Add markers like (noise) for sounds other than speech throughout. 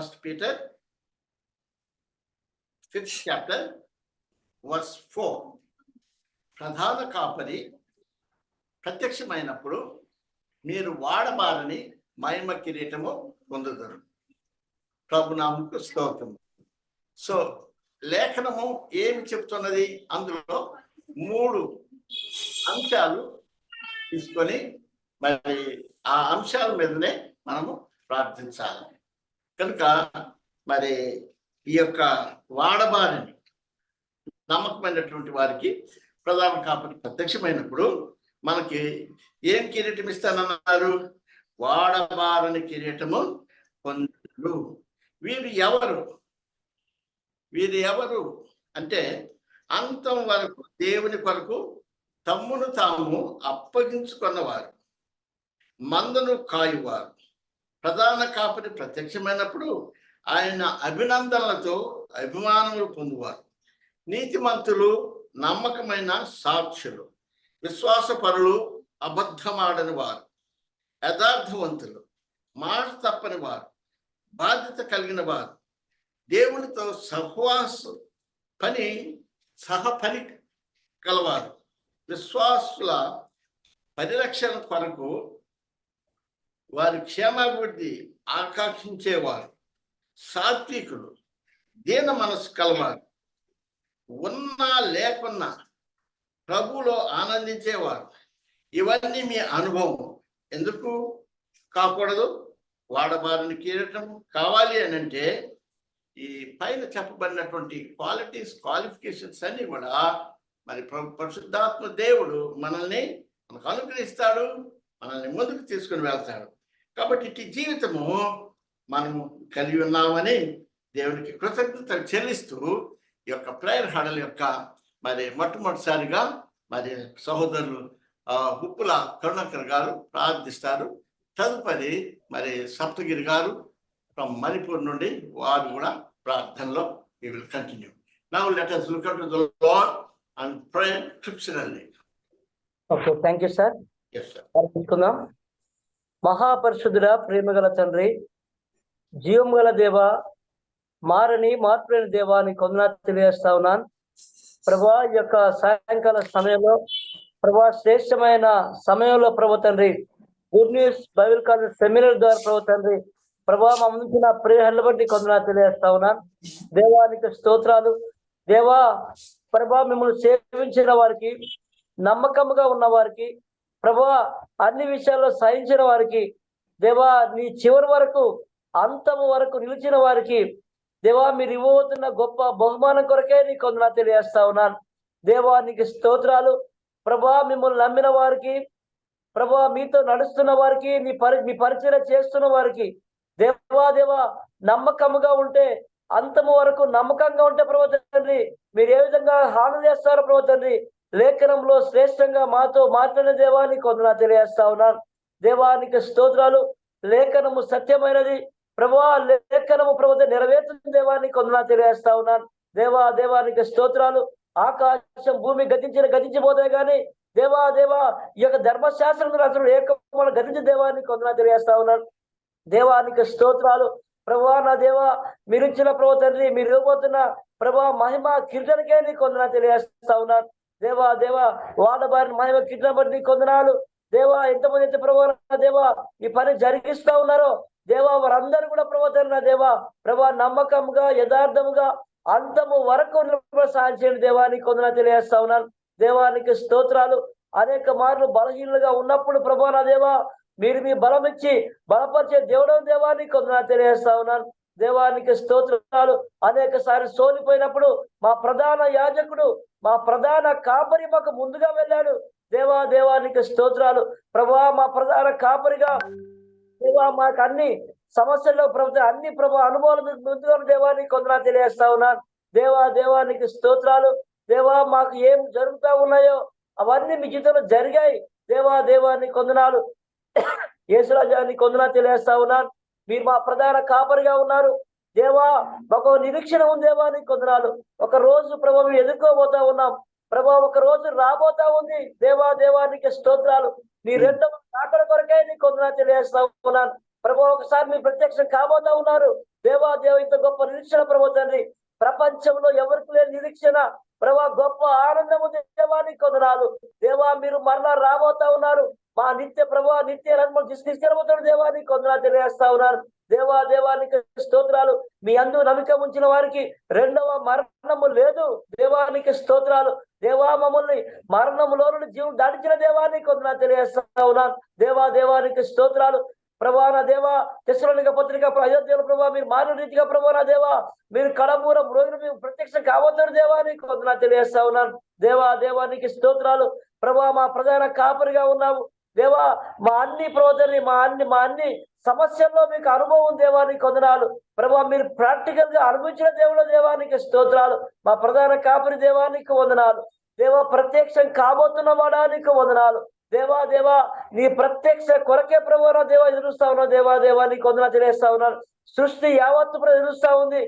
First Peter, fifth chapter, verse 4. ప్రధాన కాపరి ప్రత్యక్షమైనప్పుడు మీరు వాడబారని మహిమ కిరీటము పొందుతారు ప్రభునామకు స్తోత్రం సో లేఖనము ఏమి చెప్తున్నది అందులో మూడు అంశాలు తీసుకొని మరి ఆ అంశాల మీదనే మనము ప్రార్థించాలి. కనుక మరి ఈ యొక్క వాడబారిని నమ్మకమైనటువంటి వారికి ప్రధాన కాపరి ప్రత్యక్షమైనప్పుడు మనకి ఏం కిరీటం ఇస్తానన్నారు? వాడబారని కిరీటము పొందులు వీరు ఎవరు? వీరు ఎవరు అంటే అంతం వరకు దేవుని కొరకు తమ్మును తాము అప్పగించుకున్నవారు మందను కాయువారు. ప్రధాన కాపరి ప్రత్యక్షమైనప్పుడు ఆయన అభినందనలతో అభిమానములు పొందువారు. నీతిమంతులు నమ్మకమైన సాక్షులు విశ్వాసపరులు అబద్ధమాడని వారు యథార్థవంతులు మాట తప్పని వారు బాధ్యత కలిగిన వారు దేవునితో సహవాస పని సహపని కలవారు. విశ్వాసుల పరిరక్షణ కొరకు వారి క్షేమాభివృద్ధి ఆకాంక్షించేవారు. సాత్వికులు దీన మనసు కలవారు. ఉన్నా లేకున్నా ప్రభులో ఆనందించేవారు. ఇవన్నీ మీ అనుభవం. ఎందుకు కాకూడదు? వాడబారిన కీరటం కావాలి అని అంటే ఈ పైన చెప్పబడినటువంటి క్వాలిటీస్ క్వాలిఫికేషన్స్ అన్ని కూడా మరి ప్ర- పరిశుద్ధాత్మ దేవుడు మనల్ని మనకు అనుగ్రహిస్తాడు మనల్ని ముందుకు తీసుకుని వెళ్తాడు. కాబట్టి ఇటు జీవితము మనము కలిగి ఉన్నామని దేవునికి కృతజ్ఞతలు చెల్లిస్తూ ఈ యొక్క ప్రేయర్ హడల్ యొక్క మరి మొట్టమొదటిసారిగా మరి సహోదరులు ఉప్పుల కరుణాకర్ గారు ప్రార్థిస్తారు తదుపరి మరి సప్తగిరి గారు ఫ్రమ్ మణిపూర్ నుండి వారు కూడా ప్రార్థనలో we will continue. Now let us look unto the Lord and pray scripturally. You sir Yes, sir. ప్రార్థించుకుందాం మహాపరిశుద్ధుడ ప్రేమగల తండ్రి జీవం గల దేవ మారని మార్పులేని దేవాన్ని కొందన తెలియజేస్తా ఉన్నాను. ప్రభా ఈ యొక్క సాయంకాల సమయంలో ప్రభా శ్రేష్టమైన సమయంలో ప్రభు తండ్రి good news bible college seminar ద్వారా ప్రభు తండ్రి ప్రభా మా ముంచిన ప్రేహల బట్టి కొందన తెలియజేస్తా ఉన్నాను. దేవానికి స్తోత్రాలు. దేవా ప్రభా మిమ్మల్ని సేవించిన వారికి నమ్మకంగా ఉన్న వారికి ప్రభా అన్ని విషయాల్లో సహించిన వారికి దేవా నీ చివరి వరకు అంతము వరకు నిలిచిన వారికి దేవా మీరు ఇవ్వబోతున్న గొప్ప బహుమానం కొరకే నీ కొందన తెలియజేస్తా ఉన్నాను. దేవా నీకు స్తోత్రాలు. ప్రభా మిమ్మల్ని నమ్మిన వారికి ప్రభా మీతో నడుస్తున్న వారికి నీ పరి మీ పరిచయం చేస్తున్న వారికి దేవా దేవా నమ్మకముగా ఉంటే అంతము వరకు నమ్మకంగా ఉంటే ప్రభు తండ్రి మీరు ఏ విధంగా హాని చేస్తారో ప్రభు తండ్రి లేఖనంలో శ్రేష్టంగా మాతో మాట్లాడిన దేవాన్ని కొందరు తెలియజేస్తా ఉన్నాను. దేవానికి స్తోత్రాలు. లేఖనము సత్యమైనది. ప్రభా లేఖనము ప్రభుత్వ నెరవేర్చిన దేవాన్ని కొందరు తెలియజేస్తా ఉన్నాను. దేవా దేవానికి స్తోత్రాలు. ఆకాశం భూమి గతించిన గతించిపోతాయి కానీ దేవా దేవా ఈ యొక్క ధర్మశాస్త్రం అసలు ఏకమైన గతించిన దేవాన్ని కొందరు తెలియజేస్తా ఉన్నాను. దేవానికి స్తోత్రాలు. ప్రభా నా దేవా మీరు ఇచ్చిన ప్రభు తండ్రి మీరు ఇవ్వబోతున్న ప్రభా మహిమ కీర్తనకే నీ కొందన తెలియజేస్తా ఉన్నాను. దేవా దేవా వాడబారిన మహిమ కీర్తన బట్టి నీ కొందనాలు. దేవా ఎంతమంది అయితే ప్రభా దేవా ఈ పని జరిగిస్తా ఉన్నారో దేవా వారందరూ కూడా ప్రభుత్వ దేవా ప్రభా నమ్మకంగా యథార్థముగా అంతము వరకు సాయం చేయండి దేవానికి కొందన తెలియజేస్తా ఉన్నారు. దేవానికి స్తోత్రాలు. అనేక మార్లు బలహీనులుగా ఉన్నప్పుడు ప్రభా నా దేవా మీరు మీ బలం ఇచ్చి బలపరిచే దేవుడు దేవానికి కొందన తెలియజేస్తా ఉన్నాను దేవానికి స్తోత్రాలు. అనేక సార్లు సోలిపోయినప్పుడు మా ప్రధాన యాజకుడు మా ప్రధాన కాపరి మాకు ముందుగా వెళ్ళాడు. దేవా దేవానికి స్తోత్రాలు. ప్రభా మా ప్రధాన కాపరిగా దేవా మాకు అన్ని సమస్యల్లో ప్రభుత్వం అన్ని ప్రభు అనుభవాలు మీకు ముందుగా దేవానికి కొందరా తెలియజేస్తా ఉన్నాను. దేవా దేవానికి స్తోత్రాలు. దేవా మాకు ఏం జరుగుతా ఉన్నాయో అవన్నీ మీ జీవితంలో జరిగాయి. దేవా దేవాన్ని కొందనాలు. (coughs) యేసురాజాన్ని కొందనా తెలియజేస్తా ఉన్నాను. మీరు మా ప్రధాన కాపరిగా ఉన్నారు. దేవా మాకు ఒక నిరీక్షణ ఉంది దేవా నీకు కొందనాలు. ఒక రోజు ప్రభు మేము ఎదుర్కోబోతా ఉన్నాం. ప్రభా ఒక రోజు రాబోతా ఉంది. దేవా దేవానికి స్తోత్రాలు. నీ రెండవ రాకడ కొరకే నీ కొందరు తెలియజేస్తా ఉన్నాను. ప్రభా ఒకసారి మీ ప్రత్యక్షం కాబోతా ఉన్నారు. దేవా దేవ ఇంత గొప్ప నిరీక్షణ ప్రభు తండ్రి. ప్రపంచంలో ఎవరికి లేని నిరీక్షణ. ప్రభా గొప్ప ఆనందము దేవానికి కొందనాలు. దేవా మీరు మరలా రాబోతా ఉన్నారు. మా నిత్య ప్రభు నిత్య రంగం తీసుకెళ్ళబోతాడు దేవానికి కొందరు తెలియజేస్తా ఉన్నారు. దేవా దేవానికి స్తోత్రాలు. మీ అందు నమిక ఉంచిన వారికి రెండవ మరణము లేదు. దేవానికి స్తోత్రాలు. దేవా మమ్మల్ని మరణములో నుండి జీవం దాటించిన దేవాన్ని కొందరు తెలియజేస్తా ఉన్నాను దేవా దేవానికి స్తోత్రాలు. ప్రభా నా దేవా తెసలోనిక పత్రిక అయోధ్యలో ప్రభా మీరు మారు రీతిగా ప్రభా నా దేవా మీరు కడమూరం రోజులు మేము ప్రత్యక్షం కావద్దు దేవాన్ని కొందరు తెలియజేస్తా ఉన్నాను దేవా దేవానికి స్తోత్రాలు. ప్రభా మా ప్రధాన కాపరిగా ఉన్నాము దేవా మా అన్ని ప్రవర్తనని మా అన్ని మా అన్ని సమస్యల్లో మీకు అనుభవం దేవానికి కొందనాలు ప్రభా మీరు ప్రాక్టికల్గా అనుభవించిన దేవుడు దేవానికి స్తోత్రాలు. మా ప్రధాన కాపరి దేవానికి వందనాలు. దేవా ప్రత్యక్షం కాబోతున్న వాడానికి వందనాలు. దేవా దేవా నీ ప్రత్యక్ష కొరకే ప్రభు దేవా ఎదురుస్తా ఉన్నా దేవా దేవా నీకు వందన తెలియస్తా ఉన్నారు సృష్టి యావత్తు ఎదురుస్తా ఉంది.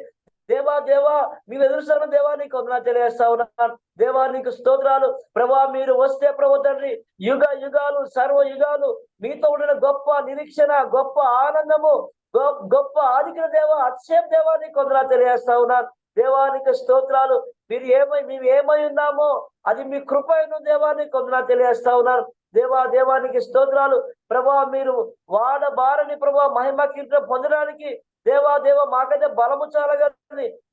దేవా దేవా మేము ఎదురుస్తున్న దేవా నీకు వందన తెలియజేస్తా ఉన్నాను దేవా నీకు స్తోత్రాలు. ప్రభా మీరు వస్తే ప్రభు తండ్రి యుగ యుగాలు సర్వ యుగాలు మీతో ఉండిన గొప్ప నిరీక్షణ గొప్ప ఆనందము గొప్ప ఆదికర దేవ అక్షయం దేవా నీకు వందన తెలియజేస్తా ఉన్నాను దేవానికి స్తోత్రాలు. మీరు ఏమై మేము ఏమై ఉన్నామో అది మీ కృపైన దేవాన్ని వందన తెలియజేస్తా ఉన్నారు. దేవా దేవానికి స్తోత్రాలు. ప్రభా మీరు వాడబారని ప్రభా మహిమ కీర్తన పొందడానికి దేవా దేవ మాకైతే బలము చాలా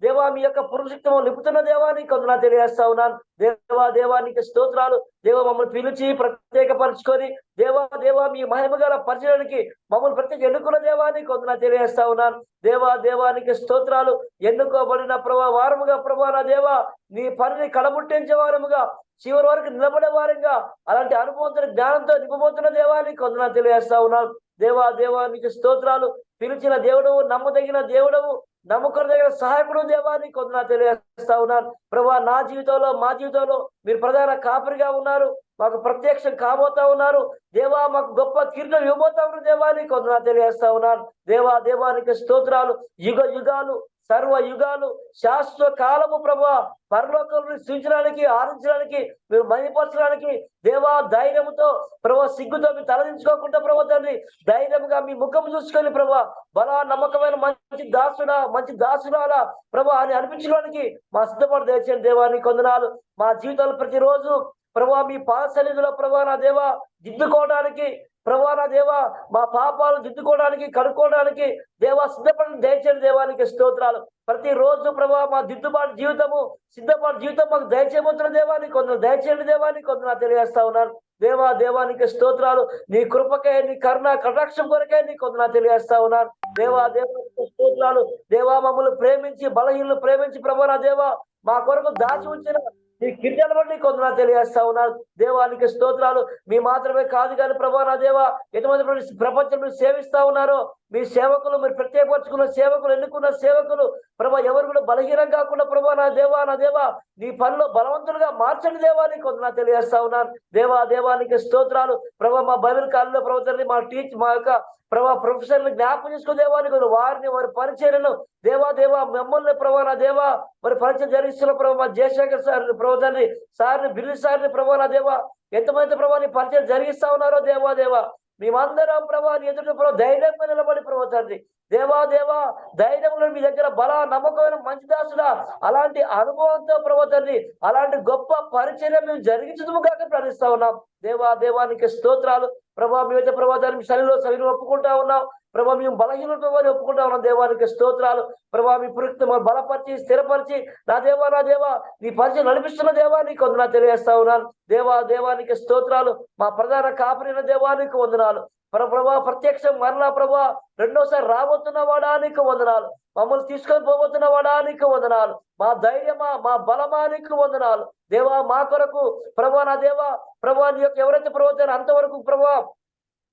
దేవా మీ యొక్క పురుషత్వం నిపుతున్న దేవాన్ని కొందరు తెలియజేస్తా ఉన్నాను దేవా దేవానికి స్తోత్రాలు. దేవ మమ్మల్ని పిలిచి ప్రత్యేకపరచుకొని దేవా దేవా మీ మహిమ గల పరిచయానికి మమ్మల్ని ప్రత్యేక ఎన్నుకున్న దేవాన్ని కొందరు తెలియజేస్తా ఉన్నాను దేవా దేవానికి స్తోత్రాలు. ఎన్నుకోబడిన ప్రభా వారముగా ప్రభా నా దేవా నీ పనిని కడముట్టించే వారముగా చివరి వరకు నిలబడే వారంగా అలాంటి అనుభవంతో జ్ఞానంతో నింపబోతున్న దేవానికి కొందరు తెలియజేస్తా ఉన్నాను. దేవా దేవానికి స్తోత్రాలు. పిలిచిన దేవుడవు నమ్మదగిన దేవుడవు నమ్మకదగిన సహాయకుడు దేవాన్ని కొందరు తెలియజేస్తా ఉన్నాను. ప్రభా నా జీవితంలో మా జీవితంలో మీరు ప్రధాన కాపరిగా ఉన్నారు. మాకు ప్రత్యక్షం కాబోతా ఉన్నారు. దేవా మాకు గొప్ప కిరీటం ఇవ్వబోతా ఉన్నారు దేవానికి కొందరు తెలియజేస్తా ఉన్నాను. దేవా దేవానికి స్తోత్రాలు. యుగ యుగాలు సర్వ యుగాలు శాశ్వత కాలము ప్రభా పరలోకంలో సూచించడానికి ఆరించడానికి మీరు మహిపరచడానికి దేవా ధైర్యంతో ప్రభా సిగ్గుతో మీరు తలదించుకోకుండా ప్రభా తండ్రి ధైర్యంగా మీ ముఖం చూసుకొని ప్రభా బలా నమ్మకమైన మంచి దాసుడా మంచి దాసురాలా ప్రభా అని అనిపించడానికి మా సిద్ధపడి తెచ్చిన దేవాన్ని కొందనాలు. మా జీవితాలు ప్రతిరోజు ప్రభా మీ పాద సన్నిధిలో ప్రభా నా దేవ దిద్దుకోవడానికి ప్రభా నా దేవా మా పాపాలు దిద్దుకోవడానికి కడుక్కోవడానికి దేవా సిద్ధపడిన దయచేయండి దేవానికి స్తోత్రాలు. ప్రతి రోజు ప్రభా మా దిద్దుబాటు జీవితము సిద్ధపాటు జీవితం మాకు దయచేయబోతున్న దేవానికి కొందరు దయచేయండి దేవానికి కొందరు తెలియజేస్తా ఉన్నాను. దేవా దేవానికి స్తోత్రాలు. నీ కృపకే నీ కరుణ కటాక్షం కొరకే నీ కొందరు తెలియజేస్తా ఉన్నాను. దేవా దేవానికి స్తోత్రాలు. దేవా మమ్మల్ని ప్రేమించి బలహీనలు ప్రేమించి ప్రభా నా దేవా మా కొరకు దాచి ఉంచిన నీ కిర్యాల బట్టి కొందరు తెలియజేస్తా ఉన్నారు. దేవానికి స్తోత్రాలు. మీ మాత్రమే కాదు కానీ ప్రభా నా దేవ ఎటువంటి ప్రపంచంలో సేవిస్తా ఉన్నారో మీ సేవకులు మీరు ప్రత్యేకపరచుకున్న సేవకులు ఎన్నుకున్న సేవకులు ప్రభా ఎవరు కూడా బలహీనం కాకుండా ప్రభా నా దేవా నా దేవా నీ పనిలో బలవంతులుగా మార్చండి దేవానికి కొందరు తెలియజేస్తా ఉన్నాను దేవా దేవానికి స్తోత్రాలు. ప్రభా మా బైబిల్ కాలంలో ప్రభుత్వాన్ని మా టీచ్ మా యొక్క ప్రభా ప్రొఫెసర్లు జ్ఞాపకం చేసుకో దేవానికి వారిని వారి పరిచయను దేవా దేవా మిమ్మల్ని ప్రభా నా దేవా మరి పరిచయం జరిగిస్తున్న ప్రభా మా జయశేఖర్ సార్ ప్రభుత్వాన్ని సార్ని బిల్లు సార్ని ప్రభా నా దేవా ఎంతమంది ప్రభా నీ పరిచయం జరిగిస్తా ఉన్నారో దేవా దేవా మేమందరం ప్రభా నీ ఎదుట ధైర్యంగా నిలబడి ప్రభా తండ్రి. దేవా దేవా ధైర్యంలో మీ దగ్గర బల నమ్మకమైన మంచి దాసుడా. అలాంటి అనుభవంతో ప్రభా తండ్రి అలాంటి గొప్ప పరిచయం మేము జరిగించదు కాక ప్రార్థిస్తా ఉన్నాం. దేవా దేవానికి స్తోత్రాలు. ప్రభా మీద ప్రభా దాన్ని శనిలో శని ఒప్పుకుంటా ఉన్నాం. ప్రభా మేము బలహీనతో ఒప్పుకుంటా ఉన్నాం. దేవానికి స్తోత్రాలు. ప్రభా మీ పురుక్త బలపరిచి స్థిరపరిచి నా దేవా నా దేవా నీ పరిచయం నడిపిస్తున్న దేవానికి వందన తెలియజేస్తా ఉన్నాను. దేవా దేవానికి స్తోత్రాలు. మా ప్రధాన కాపరిన దేవానికి వందనాలు. ప్రభా ప్రత్యక్షం మరలా ప్రభా రెండోసారి రాబోతున్న వాడానికి వందనాలు. మమ్మల్ని తీసుకొని పోబోతున్న వాడానికి వందనాలు. మా ధైర్యమా మా బలమానికి వందనాలు. దేవా మా కొరకు ప్రభా నా దేవా ప్రభా నీ యొక్క ఎవరైతే ప్రభుత్వాన్ని అంతవరకు ప్రభా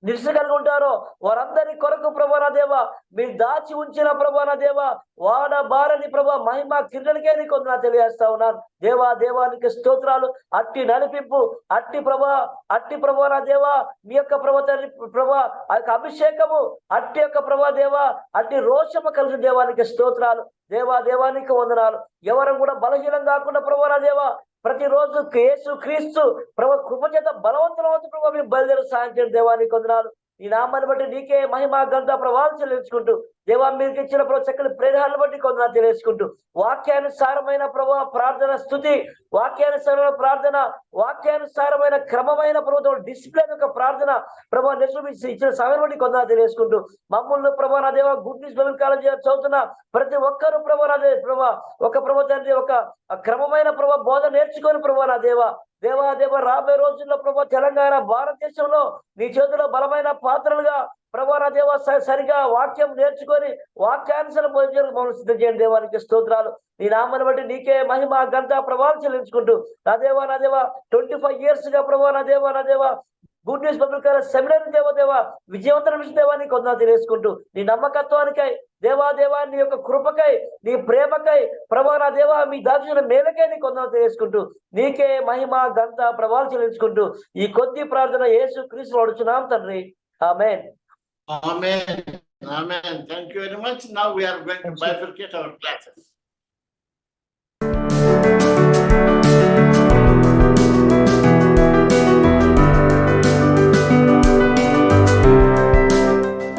నిరసన కలిగి ఉంటారో వారందరి కొరకు ప్రభా దేవ దేవా మీరు దాచి ఉంచిన ప్రభా దేవ దేవా వాడ బారని ప్రభా మహిమ కిరణకే నీకు నా తెలియజేస్తా ఉన్నాను. దేవా దేవానికి స్తోత్రాలు అట్టి నడిపింపు అట్టి ప్రభా అట్టి ప్రభా దేవ దేవా మీ యొక్క ప్రభుత్వాన్ని ప్రభా ఆ యొక్క అభిషేకము అట్టి యొక్క ప్రభా దేవా అట్టి రోషము కలిసి దేవానికి స్తోత్రాలు. దేవా దేవానికి వందనాలు. ఎవరు కూడా బలహీనం కాకుండా ప్రభా దేవ దేవా ప్రతిరోజు యేసు క్రీస్తు ప్రభు కృపచేత చేత ప్రభు మేము బయలుదేరు సాయం చేయండి దేవానికి కొందనాలు ఈ నామాన్ని బట్టి నీకే మహిమ గంధ ప్రభావం చెల్లించుకుంటూ దేవా మీరు ఇచ్చిన ప్రభు చక్కని ప్రేరణను బట్టి కొందరు తెలియజేసుకుంటూ వాక్యానుసారమైన ప్రభావ ప్రార్థన స్థుతి వాక్యానుసారమైన ప్రార్థన వాక్యానుసారమైన క్రమమైన ప్రభుత్వం డిసిప్లిన్ యొక్క ప్రార్థన ప్రభా నిర్మించి ఇచ్చిన సమయం బట్టి కొందరు తెలియజేసుకుంటూ మమ్మల్ని ప్రభా నా దేవ గుడ్ న్యూస్ బైబిల్ కాలేజీ చదువుతున్న ప్రతి ఒక్కరు ప్రభా నా దేవ ప్రభా ఒక ప్రభు ఒక క్రమమైన ప్రభా బోధ నేర్చుకొని ప్రభా నా దేవ దేవా దేవ రాబోయే రోజుల్లో ప్రభా తెలంగాణ భారతదేశంలో నీ చేతిలో బలమైన పాత్రలుగా ప్రభా నా దేవ సరిగా వాక్యం నేర్చుకొని వాక్యానుసరం భోజనం మమ్మల్ని సిద్ధం చేయండి. దేవానికి స్తోత్రాలు. నీ నామని బట్టి నీకే మహిమ గంట ప్రభావం చెల్లించుకుంటూ నా దేవా నా దేవ ట్వంటీ ఫైవ్ ఇయర్స్గా ప్రభా నా దేవా నా దేవ గుడ్ న్యూస్ పబ్లిక్ సెమినార్ దేవ దేవ విజయవంతమైన విషయం కొందా తెలియజేసుకుంటూ నీ నమ్మకత్వానికై దేవా దేవా నీ యొక్క కృపకై నీ ప్రేమకై ప్రభా నా దేవా మీ దాచిన మేలకై నీ కొందా తెలియజేసుకుంటూ నీకే మహిమ గంత ప్రభావం చెల్లించుకుంటూ ఈ కొద్ది ప్రార్థన యేసు క్రీస్తు అడుచున్నాం తండ్రి amen Amen. Amen. Thank you very much. Now we are going to bifurcate our classes.